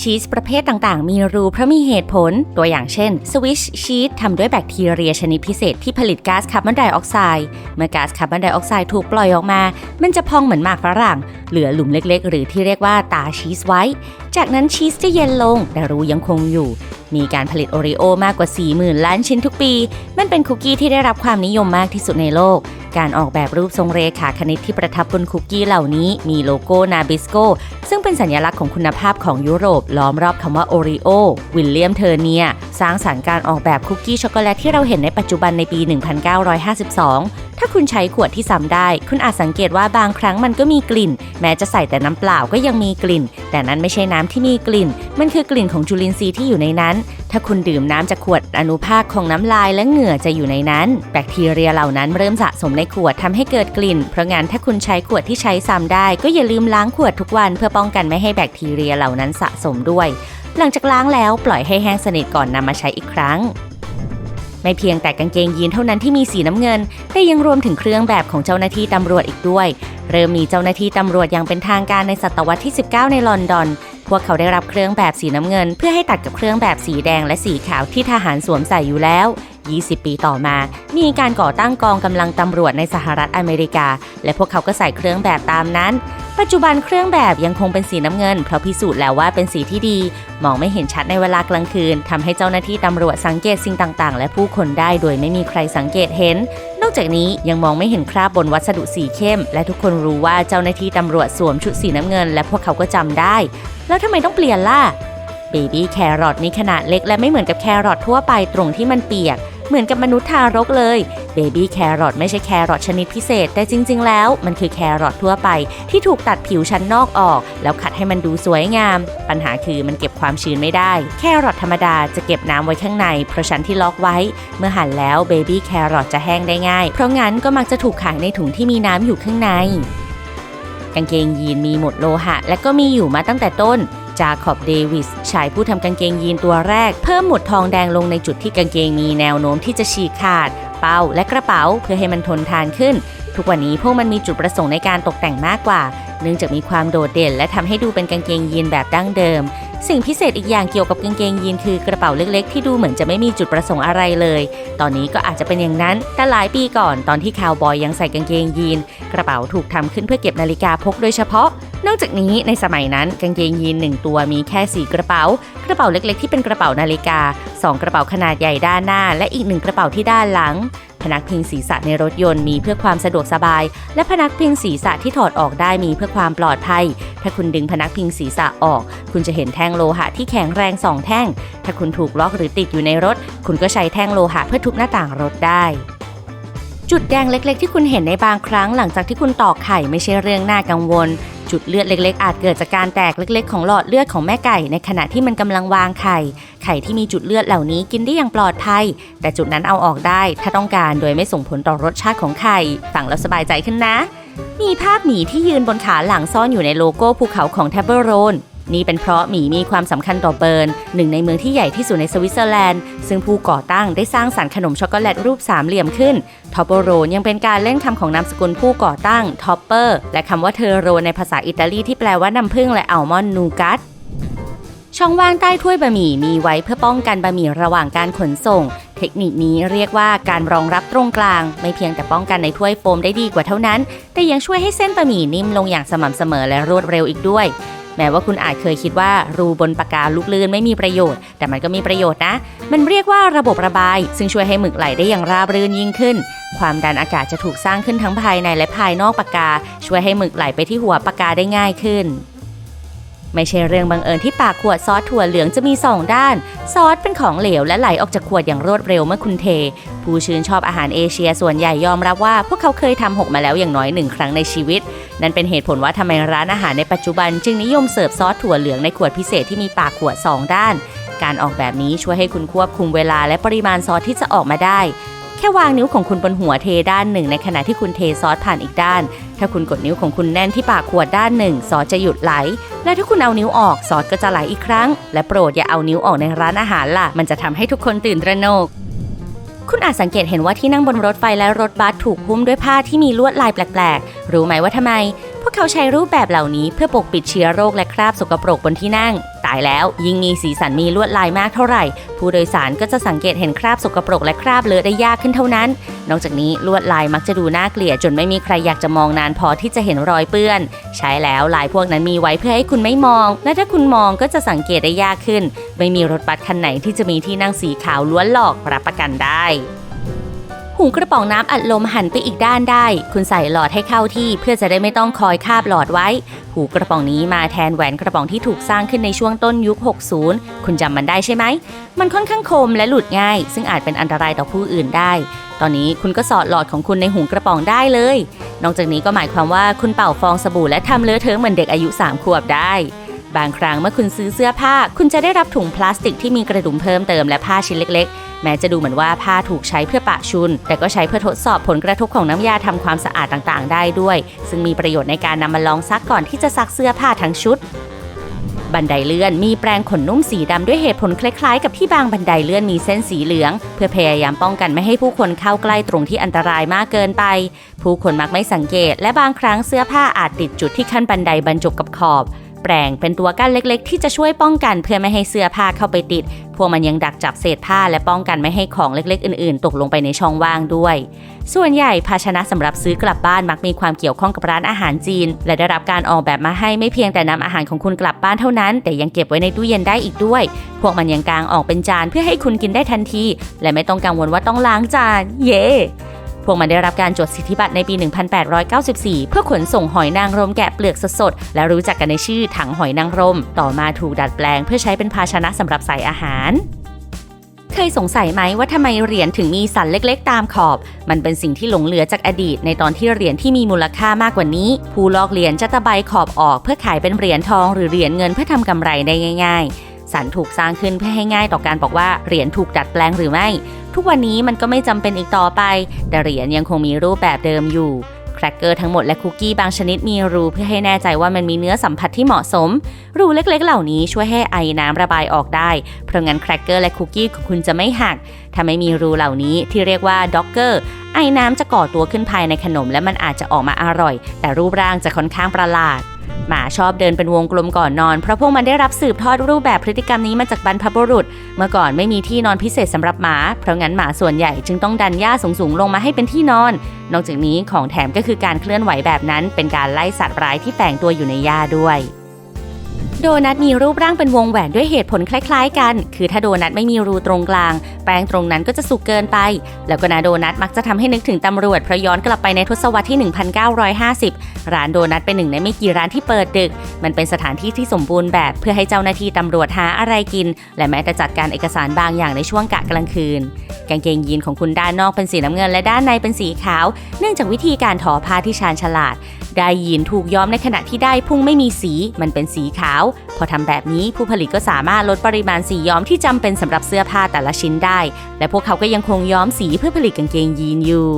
ชีสประเภทต่างๆ มีรูเพราะมีเหตุผล ตัวอย่างเช่นสวิชชีสทำด้วยแบคทีเรียชนิดพิเศษที่ผลิตก๊าซคาร์บอนไดออกไซด์เมื่อก๊าซคาร์บอนไดออกไซด์ถูกปล่อยออกมา มันจะพองเหมือนหมากฝรั่ง เหลือหลุมเล็กๆ หรือที่เรียกว่าตาชีสไว้ จากนั้นชีสจะเย็นลง แต่รูยังคงอยู่ มีการผลิตโอริโอมากกว่า 40,000 ล้านชิ้นทุกปีมันเป็นคุกกี้ที่ได้รับความนิยมมากที่สุดในโลก การออกแบบรูปทรงเรขาคณิตที่ประทับบนคุกกี้เหล่านี้มีโลโก้นาบิสโกซึ่งเป็นสัญลักษณ์ของคุณภาพของยุโรป ล้อมรอบคำว่าโอริโอวิลเลียมเทอร์เนีย สร้างสรรค์การออกแบบคุกกี้ช็อกโกแลตที่เราเห็นในปัจจุบันในปี 1952 ถ้าคุณใช้ขวดที่ซ้ำได้ คุณอาจสังเกตว่าบางครั้งมันก็มีกลิ่น แม้จะใส่แต่น้ำเปล่าก็ยังมีกลิ่น แต่นั้นไม่ใช่น้ำที่มีกลิ่น มันคือกลิ่นของจุลินทรีย์ที่อยู่ในนั้น ถ้าคุณดื่มน้ำจากขวดอนุภาคของน้ำลายและเหงื่อจะอยู่ในนั้น แบคทีเรียเหล่านั้นเริ่มสะสมในขวดทำให้เกิดกลิ่น เพราะงั้นถ้าคุณใช้ขวดที่ใช้ซ้ำได้ ก็อย่าลืมล้างขวดทุกวันเพื่อป้องกันไม่ให้แบคทีเรียเหล่านั้นสะสมด้วย หลังจากล้างแล้วปล่อยให้แห้งสนิทก่อนนำมาใช้อีกครั้ง ไม่เพียงแต่กางเกงยีนเท่านั้นที่มีสีน้ำเงิน แต่ยังรวมถึงเครื่องแบบของเจ้าหน้าที่ตำรวจอีกด้วย เริ่มมีเจ้าหน้าที่ตำรวจอย่างเป็นทางการในศตวรรษที่ 19 ในลอนดอน พวกเขาได้รับเครื่องแบบสีน้ำเงิน เพื่อให้ตัดกับเครื่องแบบสีแดงและสีขาวที่ทหารสวมใส่อยู่แล้ว 20 ปีต่อมา มีการก่อตั้งกองกำลังตำรวจในสหรัฐอเมริกา และพวกเขาก็ใส่เครื่องแบบตามนั้น ปัจจุบันเครื่องแบบยังคงเป็นสีน้ำเงิน เพราะพิสูจน์แล้วว่าเป็นสีที่ดี มองไม่เห็นชัดในเวลากลางคืนทำให้เจ้าหน้าที่ตำรวจสังเกตสิ่งต่างๆ และผู้คนได้โดยไม่มีใครสังเกตเห็น นอกจากนี้ยังมองไม่เห็นคราบบนวัสดุสีเข้ม และทุกคนรู้ว่าเจ้าหน้าที่ตำรวจสวมชุดสีน้ำเงิน และพวกเขาก็จำได้ แล้วทำไมต้องเปลี่ยนล่ะเบบี้แครอทมีขนาดเล็กและไม่เหมือนกับแครอททั่วไปตรงที่มันเปียก เหมือนกับมนุษย์ทารกเลย เบบี้แครอทไม่ใช่แครอทชนิดพิเศษ แต่จริง ๆ แล้วมันคือแครอททั่วไป ที่ถูกตัดผิวชั้นนอกออก แล้วขัดให้มันดูสวยงาม ปัญหาคือมันเก็บความชื้นไม่ได้ แครอทธรรมดาจะเก็บน้ำไว้ข้างใน เพราะชั้นที่ล็อกไว้ เมื่อหั่นแล้วเบบี้แครอทจะแห้งได้ง่าย เพราะงั้นก็มักจะถูกขายในถุงที่มีน้ำอยู่ข้างใน กางเกงยีนมีหมดโลหะ และก็มีอยู่มาตั้งแต่ต้น จาคอบเดวิสชายผู้ทำกางเกงยีนตัวแรก เพิ่มหมุดทองแดงลงในจุดที่กางเกงมีแนวโน้มที่จะฉีกขาด เป้าและกระเป๋าเพื่อให้มันทนทานขึ้น ทุกวันนี้พวกมันมีจุดประสงค์ในการตกแต่งมากกว่า เนื่องจากมีความโดดเด่น และทำให้ดูเป็นกางเกงยีนแบบดั้งเดิม สิ่งพิเศษอีกอย่างเกี่ยวกับกางเกงยีนคือกระเป๋าเล็กๆ ที่ดูเหมือนจะไม่มีจุดประสงค์อะไรเลย ตอนนี้ก็อาจจะเป็นอย่างนั้น แต่หลายปีก่อนตอนที่คาวบอยยังใส่กางเกงยีน กระเป๋าถูกทำขึ้นเพื่อเก็บนาฬิกาพกโดยเฉพาะ นอกจากนี้ในสมัยนั้นกางเกงยีนหนึ่งตัวมีแค่ 4 กระเป๋า กระเป๋าเล็กๆ ที่เป็นกระเป๋านาฬิกา 2 กระเป๋าขนาดใหญ่ด้านหน้า และอีกหนึ่งกระเป๋าที่ด้านหลัง นักพิงศีรษะในรถยนต์มีเพื่อความสะดวกสบาย และพนักพิงศีรษะที่ถอดออกได้มีเพื่อความปลอดภัย ถ้าคุณดึงพนักพิงศีรษะออก คุณจะเห็นแท่งโลหะที่แข็งแรงสองแท่ง ถ้าคุณถูกล็อกหรือติดอยู่ในรถ คุณก็ใช้แท่งโลหะเพื่อทุบหน้าต่างรถได้จุดแดงเล็กๆ ที่คุณเห็นในบางครั้งหลังจากที่คุณตอกไข่ไม่ใช่เรื่องน่ากังวล จุดเลือดเล็กๆ อาจเกิดจากการแตกเล็กๆ ของหลอดเลือดของแม่ไก่ ในขณะที่มันกำลังวางไข่ ไข่ที่มีจุดเลือดเหล่านี้กินได้อย่างปลอดภัย แต่จุดนั้นเอาออกได้ ถ้าต้องการโดยไม่ส่งผลต่อรสชาติของไข่ฟังแล้วสบายใจขึ้นนะ มีภาพหมีที่ยืนบนขาหลังซ่อนอยู่ในโลโก้ภูเขาของแทบเบอร์โรน นี่เป็นเพราะหมีมีความสำคัญต่อเบิร์นหนึ่งในเมืองที่ใหญ่ที่สุดในสวิตเซอร์แลนด์ ซึ่งผู้ก่อตั้งได้สร้างสรรค์ขนมช็อกโกแลตรูปสามเหลี่ยมขึ้นทอปเปโรยังเป็นการเล่นคำของนามสกุลผู้ก่อตั้งทอปเปอร์และคำว่าเทอโรในภาษาอิตาลีที่แปลว่าน้ำผึ้งและอัลมอนด์นูกัตช่องว่างใต้ถ้วยบะหมี่มีไว้เพื่อป้องกันบะหมี่ระหว่างการขนส่ง เทคนิคนี้เรียกว่าการรองรับตรงกลาง ไม่เพียงแต่ป้องกันในถ้วยโฟมได้ดีกว่าเท่านั้น แต่ยังช่วยให้เส้นบะหมี่นิ่มลงอย่างสม่ำเสมอและรวดเร็วอีกด้วย แม้ว่าคุณอาจเคยคิดว่ารูบนปากกาลูกลื่นไม่มีประโยชน์ แต่มันก็มีประโยชน์นะ มันเรียกว่าระบบระบาย ซึ่งช่วยให้หมึกไหลได้อย่างราบรื่นยิ่งขึ้น ความดันอากาศจะถูกสร้างขึ้นทั้งภายในและภายนอกปากกา ช่วยให้หมึกไหลไปที่หัวปากกาได้ง่ายขึ้น ไม่ใช่เรื่องบังเอิญที่ปากขวดซอสถั่วเหลืองจะมี 2 ด้าน ซอสเป็นของเหลวและไหลออกจากขวดอย่างรวดเร็วเมื่อคุณเท ผู้ชื่นชอบอาหารเอเชียส่วนใหญ่ยอมรับว่า พวกเขาเคยทำหกมาแล้วอย่างน้อยหนึ่งครั้งในชีวิต นั่นเป็นเหตุผลว่าทำไมร้านอาหารในปัจจุบัน จึงนิยมเสิร์ฟซอสถั่วเหลืองในขวดพิเศษที่มีปากขวด 2 ด้าน การออกแบบนี้ช่วยให้คุณควบคุมเวลาและปริมาณซอสที่จะออกมาได้ แค่วางนิ้วของคุณบนหัวเทด้านหนึ่งในขณะที่คุณเทซอสผ่านอีกด้าน ถ้าคุณกดนิ้วของคุณแน่นที่ปากขวดด้านหนึ่งซอสจะหยุดไหล และถ้าคุณเอานิ้วออกซอสก็จะไหลอีกครั้ง และโปรดอย่าเอานิ้วออกในร้านอาหารล่ะ มันจะทำให้ทุกคนตื่นตระหนกคุณอาจสังเกตเห็นว่าที่นั่งบนรถไฟและรถบัสถูกหุ้มด้วยผ้าที่มีลวดลายแปลกๆ รู้ไหมว่าทำไม พวกเขาใช้รูปแบบเหล่านี้เพื่อปกปิดเชื้อโรคและคราบสกปรกบนที่นั่ง ตายแล้ว ยิ่งมีสีสันมีลวดลายมากเท่าไหร่ ผู้โดยสารก็จะสังเกตเห็นคราบสกปรกและคราบเลอะได้ยากขึ้นเท่านั้น นอกจากนี้ลวดลายมักจะดูน่าเกลียดจนไม่มีใครอยากจะมองนานพอที่จะเห็นรอยเปื้อน ใช้แล้วลายพวกนั้นมีไว้เพื่อให้คุณไม่มอง และถ้าคุณมองก็จะสังเกตได้ยากขึ้น ไม่มีรถบัสคันไหนที่จะมีที่นั่งสีขาวล้วนหลอกรับประกันได้ หูกระป๋องน้ำอัดลมหันไปอีกด้านได้ คุณใส่หลอดให้เข้าที่เพื่อจะได้ไม่ต้องคอยคาบหลอดไว้ หูกระป๋องนี้มาแทนแหวนกระป๋องที่ถูกสร้างขึ้นในช่วงต้นยุค 60 คุณจำมันได้ใช่ไหม มันค่อนข้างคมและหลุดง่าย ซึ่งอาจเป็นอันตรายต่อผู้อื่นได้ ตอนนี้คุณก็สอดหลอดของคุณในหูกระป๋องได้เลย นอกจากนี้ก็หมายความว่าคุณเป่าฟองสบู่และทำเลอะเทอะเหมือนเด็กอายุ 3 ขวบได้ บางครั้งเมื่อคุณซื้อเสื้อผ้า คุณจะได้รับถุงพลาสติกที่มีกระดุมเพิ่มเติมและผ้าชิ้นเล็กๆ แม้จะดูเหมือนว่าผ้าถูกใช้เพื่อปะชุน แต่ก็ใช้เพื่อทดสอบผลกระทบของน้ำยาทำความสะอาดต่างๆ ได้ด้วย ซึ่งมีประโยชน์ในการนำมาลองซักก่อนที่จะซักเสื้อผ้าทั้งชุดบันไดเลื่อนมีแปรงขนนุ่มสีดำด้วยเหตุผลคล้ายๆ กับที่บางบันไดเลื่อนมีเส้นสีเหลือง เพื่อพยายามป้องกันไม่ให้ผู้คนเข้าใกล้ตรงที่อันตรายมากเกินไป ผู้คนมักไม่สังเกต และบางครั้งเสื้อผ้าอาจติดจุดที่ขั้นบันไดบรรจบกับขอบ แปรงเป็นตัวกั้นเล็กๆ ที่จะช่วยป้องกันเพื่อไม่ให้เสื้อผ้าเข้าไปติด พวกมันยังดักจับเศษผ้าและป้องกันไม่ให้ของเล็กๆ อื่นๆ ตกลงไปในช่องว่างด้วย ส่วนใหญ่ภาชนะสำหรับซื้อกลับบ้านมักมีความเกี่ยวข้องกับร้านอาหารจีน และได้รับการออกแบบมาให้ไม่เพียงแต่นำอาหารของคุณกลับบ้านเท่านั้น แต่ยังเก็บไว้ในตู้เย็นได้อีกด้วย พวกมันยังกางออกเป็นจานเพื่อให้คุณกินได้ทันที และไม่ต้องกังวลว่าต้องล้างจาน เย่ พวกมันได้รับการจดสิทธิบัตรในปี 1894 เพื่อขนส่งหอยนางรมแกะเปลือกสดๆ และรู้จักกันในชื่อถังหอยนางรม ต่อมาถูกดัดแปลงเพื่อใช้เป็นภาชนะสำหรับใส่อาหารเคยสงสัยไหมว่าทำไมเหรียญถึงมีสันเล็กๆ ตามขอบ มันเป็นสิ่งที่หลงเหลือจากอดีต ในตอนที่เหรียญที่มีมูลค่ามากกว่านี้ ผู้ลอกเหรียญจะตะไบขอบออกเพื่อขายเป็นเหรียญทองหรือเหรียญเงินเพื่อทำกำไรได้ง่าย ๆ สันถูกสร้างขึ้นเพื่อให้ง่ายต่อการบอกว่าเหรียญถูกดัดแปลงหรือไม่ ทุกวันนี้มันก็ไม่จำเป็นอีกต่อไป แต่เหรียญยังคงมีรูปแบบเดิมอยู่แครกเกอร์ทั้งหมดและคุกกี้บางชนิดมีรูเพื่อให้แน่ใจว่ามันมีเนื้อสัมผัสที่เหมาะสม รูเล็กๆ เหล่านี้ช่วยให้ไอน้ำระบายออกได้ เพราะงั้นแครกเกอร์และคุกกี้ของคุณจะไม่หัก ถ้าไม่มีรูเหล่านี้ที่เรียกว่าด็อกเกอร์ไอน้ำจะก่อตัวขึ้นภายในขนม และมันอาจจะออกมาอร่อย แต่รูปร่างจะค่อนข้างประหลาด หมาชอบเดินเป็นวงกลมก่อนนอน เพราะพวกมันได้รับสืบทอดรูปแบบพฤติกรรมนี้มาจากบรรพบุรุษ เมื่อก่อนไม่มีที่นอนพิเศษสำหรับหมา เพราะงั้นหมาส่วนใหญ่จึงต้องดันหญ้าสูงๆลงมาให้เป็นที่นอน นอกจากนี้ของแถมก็คือการเคลื่อนไหวแบบนั้น เป็นการไล่สัตว์ร้ายที่แฝงตัวอยู่ในหญ้าด้วย โดนัทมีรูปร่างเป็นวงแหวนด้วยเหตุผลคล้ายๆ กัน คือถ้าโดนัทไม่มีรูตรงกลาง แป้งตรงนั้นก็จะสุกเกินไป แล้วก็นาโดนัทมักจะทำให้นึกถึงตำรวจเพราะย้อนกลับไปในทศวรรษที่ 1950 ร้านโดนัทเป็นหนึ่งในไม่กี่ร้านที่เปิดดึก มันเป็นสถานที่ที่สมบูรณ์แบบเพื่อให้เจ้าหน้าที่ตำรวจหาอะไรกิน และแม้แต่จัดการเอกสารบางอย่างในช่วงกะกลางคืน กางเกงยีนของคุณด้านนอกเป็นสีน้ำเงินและด้านในเป็นสีขาว เนื่องจากวิธีการทอผ้าที่ชาญฉลาด ได้ยีนถูกย้อมในขณะที่ได้พุ่งไม่มีสี มันเป็นสีขาว พอทำแบบนี้ผู้ผลิตก็สามารถลดปริมาณสีย้อมที่จำเป็นสำหรับเสื้อผ้าแต่ละชิ้นได้ และพวกเขาก็ยังคงย้อมสีเพื่อผลิตกางเกงยีนอยู่